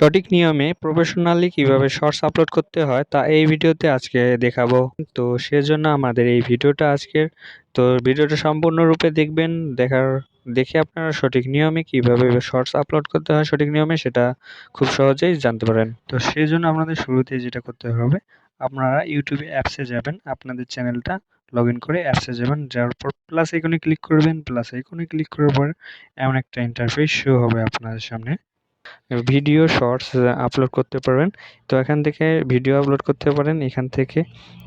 সঠিক নিয়মে প্রফেশনালি কীভাবে শর্টস আপলোড করতে হয় তা এই ভিডিওতে আজকে দেখাবো। তো সেজন্য আমাদের এই ভিডিওটা আজকের। তো ভিডিওটা সম্পূর্ণরূপে দেখবেন, দেখার, দেখে আপনারা সঠিক নিয়মে কীভাবে শর্টস আপলোড করতে হয়, সঠিক নিয়মে সেটা খুব সহজেই জানতে পারেন। তো সেই জন্য আপনাদের শুরুতে যেটা করতে হবে, আপনারা ইউটিউবে অ্যাপসে যাবেন, আপনাদের চ্যানেলটা লগ ইন করে অ্যাপসে যাবেন, যাওয়ার পর প্লাস আইকনে ক্লিক করবেন প্লাস আইকনে ক্লিক করার পর এমন একটা ইন্টারফেস শো হবে আপনাদের সামনে। ভিডিও শর্টস আপলোড করতে পারবেন। তো এখান থেকে ভিডিও আপলোড করতে পারেন, এখান থেকে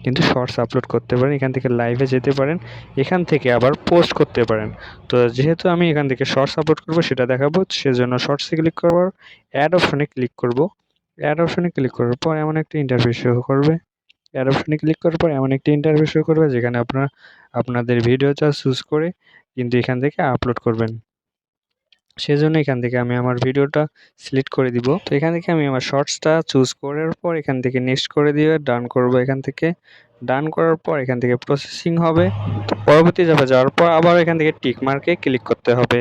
কিন্তু শর্টস আপলোড করতে পারেন, এখান থেকে লাইভে যেতে পারেন, এখান থেকে আবার পোস্ট করতে পারেন। তো যেহেতু আমি এখান থেকে শর্টস আপলোড করব, সেটা দেখাবো, সেজন্য শর্টসে ক্লিক করবার অ্যাড অপশনে ক্লিক করব। অ্যাড অপশনে ক্লিক করার পর এমন একটা ইন্টারভিউ শো করবে। অ্যাড অপশনে ক্লিক করার পর এমন একটি ইন্টারভিউ শো করবে, যেখানে আপনারা, আপনাদের ভিডিওটা চুজ করে কিন্তু এখান থেকে আপলোড করবেন। সেজন্য এখান থেকে আমি আমার ভিডিওটা সিলেক্ট করে দিব। তো এখান থেকে আমি আমার শর্টসটা চুজ করার পর এখান থেকে নেক্সট করে দিয়ে ডান করব। এখান থেকে ডান করার পর এখান থেকে প্রসেসিং হবে। তো পরবর্তী যাবে যাওয়ার পর আবার এখান থেকে টিক মার্কে ক্লিক করতে হবে।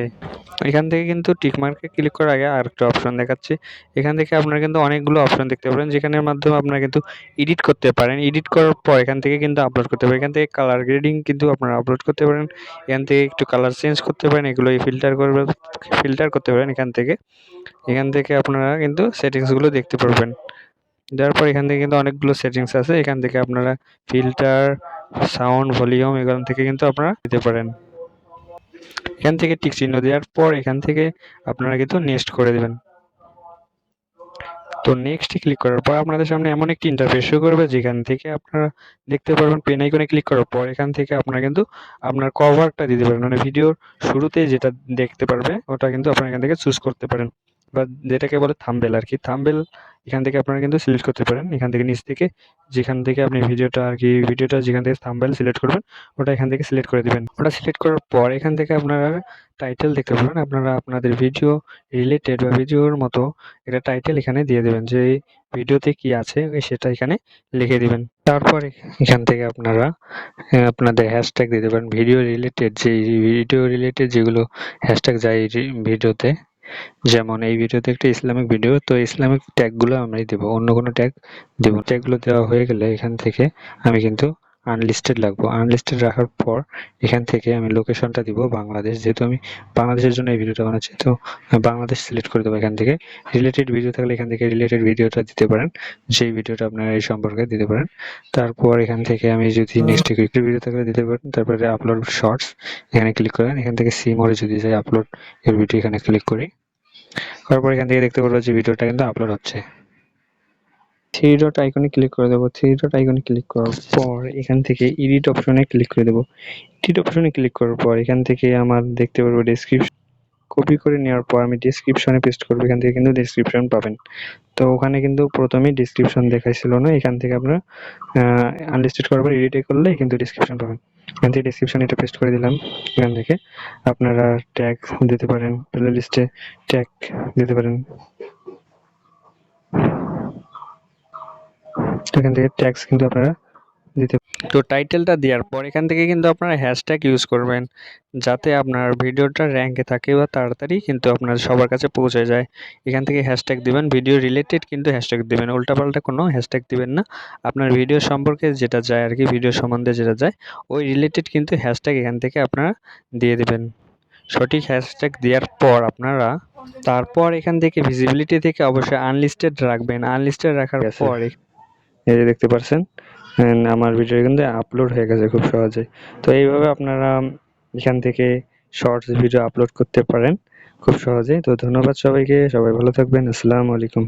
এখান থেকে কিন্তু টিক মার্কে ক্লিক করার আগে আরেকটা অপশন দেখাচ্ছি। এখান থেকে আপনারা কিন্তু অনেকগুলো অপশন দেখতে পারেন যেখানের মাধ্যমে আপনারা কিন্তু এডিট করতে পারেন। এডিট করার পর এখান থেকে কিন্তু আপলোড করতে পারেন। এখান থেকে কালার গ্রেডিং কিন্তু আপনারা আপলোড করতে পারেন। এখান থেকে একটু কালার চেঞ্জ করতে পারেন, এগুলো ফিল্টার করবে ফিল্টার করতে পারেন এখান থেকে। এখান থেকে আপনারা কিন্তু সেটিংসগুলো দেখতে পারবেন। দেওয়ার পর এখান থেকে কিন্তু অনেকগুলো সেটিংস আছে। এখান থেকে আপনারা ফিল্টার সাউন্ড ভলিউম এগুলো থেকে কিন্তু আপনারা দিতে পারেন। এখান থেকে টিক চিহ্ন দেওয়ার পর এখান থেকে আপনারা কিন্তু নেক্সট করে দেবেন। তো নেক্সটে ক্লিক করার পর আপনাদের সামনে এমন একটি ইন্টারফেস শো করবে, যেখান থেকে আপনারা দেখতে পারবেন পেন আইকনে ক্লিক করার পর এখান থেকে আপনারা কিন্তু আপনার কভারটা দিতে পারেন। মানে ভিডিওর শুরুতে যেটা দেখতে পারবে, ওটা কিন্তু আপনারা এখান থেকে চুজ করতে পারেন। বা যেটাকে বলে থাম্বেল আর কি থাম্বেল এখান থেকে আপনারা কিন্তু সিলেক্ট করতে পারেন। এখান থেকে নিচ থেকে যেখান থেকে আপনি ভিডিওটা আর কি ভিডিওটা যেখান থেকে থাম্বেল সিলেক্ট করবেন, ওটা এখান থেকে সিলেক্ট করে দেবেন। ওটা সিলেক্ট করার পর এখান থেকে আপনারা টাইটেল দেখতে পাবেন। আপনারা আপনাদের ভিডিও রিলেটেড বা ভিডিওর মতো একটা টাইটেল এখানে দিয়ে দেবেন যে ভিডিওতে কি আছে, সেটা এখানে লিখে দিবেন। তারপরে এখান থেকে আপনারা আপনাদের হ্যাশট্যাগ দিতে পারেন ভিডিও রিলেটেড যে ভিডিও রিলেটেড যেগুলো হ্যাশট্যাগ যায় ভিডিওতে যেমন এই ভিডিওতে একটা ইসলামিক ভিডিও, তো ইসলামিক ট্যাগগুলো আমি দেবো। অন্য কোনো ট্যাগ দেবো ট্যাগগুলো দেওয়া হয়ে গেলে এখান থেকে আমি কিন্তু আনলিস্টেড লাগবো। আনলিস্টেড রাখার পর এখান থেকে আমি লোকেশনটা দিব বাংলাদেশ। যেহেতু আমি বাংলাদেশের জন্য এই ভিডিওটা বানাচ্ছি, তো বাংলাদেশ সিলেক্ট করে দেবো এখান থেকে। রিলেটেড ভিডিও থাকলে এখান থেকে রিলেটেড ভিডিওটা দিতে পারেন। যেই ভিডিওটা আপনারা এই সম্পর্কে দিতে পারেন। তারপর এখান থেকে আমি যদি নেক্সট ক্রিকেট ভিডিও থাকলে দিতে পারেন। তারপরে আপলোড শর্টস এখানে ক্লিক করেন। এখান থেকে সি মোড়ে যদি যাই আপলোড এর ভিডিও এখানে ক্লিক করি। করার পর এখান থেকে দেখতে পারব যে ভিডিওটা কিন্তু আপলোড হচ্ছে। থ্রি ডট আইকনে ক্লিক করে দেবো। থ্রি ডট আইকনে ক্লিক করার পর এখান থেকে এডিট অপশনে ক্লিক করে দেবো। এডিট অপশনে ক্লিক করার পর এখান থেকে আমার দেখতে পারব ডেসক্রিপশন কপি করে নেওয়ার পর আমি ডিসক্রিপশনে পেস্ট করব। এখান থেকে কিন্তু ডিসক্রিপশন পাবেন। তো ওখানে কিন্তু প্রথমে ডিসক্রিপশন দেখাইছিল না। এখান থেকে আপনার আনলিস্টেড করার পর এডিটে করলে কিন্তু ডিসক্রিপশন পাবেন। এখান থেকে ডিসক্রিপশন এটা পেস্ট করে দিলাম এখান থেকে। আপনারা ট্যাগ দিতে পারেন প্লে লিস্টে ট্যাগ দিতে পারেন। এখান থেকে ট্যাক্স কিন্তু আপনারা তো টাইটেলটা দেওয়ার পর এখান থেকে কিন্তু আপনারা হ্যাশট্যাগ ইউজ করবেন যাতে আপনার ভিডিওটা র্যাঙ্কে থাকে বা তাড়াতাড়ি কিন্তু আপনার সবার কাছে পৌঁছে যায়। এখান থেকে হ্যাশট্যাগ দিবেন ভিডিও রিলেটেড কিন্তু হ্যাশট্যাগ দিবেন উল্টাপাল্টা কোনো হ্যাশট্যাগ দিবেন না। আপনার ভিডিও সম্পর্কে যেটা যায় আর কি ভিডিও সম্বন্ধে যেটা যায় ওই রিলেটেড কিন্তু হ্যাশট্যাগ এখান থেকে আপনারা দিয়ে দিবেন। সঠিক হ্যাশট্যাগ দেওয়ার পর আপনারা তারপর এখান থেকে ভিজিবিলিটি থেকে অবশ্যই আনলিস্টেড রাখবেন। আনলিস্টেড রাখার পর এই যে দেখতে পাচ্ছেন আমার ভিডিও কিন্তু আপলোড হয়ে গেছে খুব সহজে তো এইভাবে আপনারা এখান থেকে শর্টস ভিডিও আপলোড করতে পারেন খুব সহজেই। তো ধন্যবাদ সবাইকে, সবাই ভালো থাকবেন। আসসালামু আলাইকুম।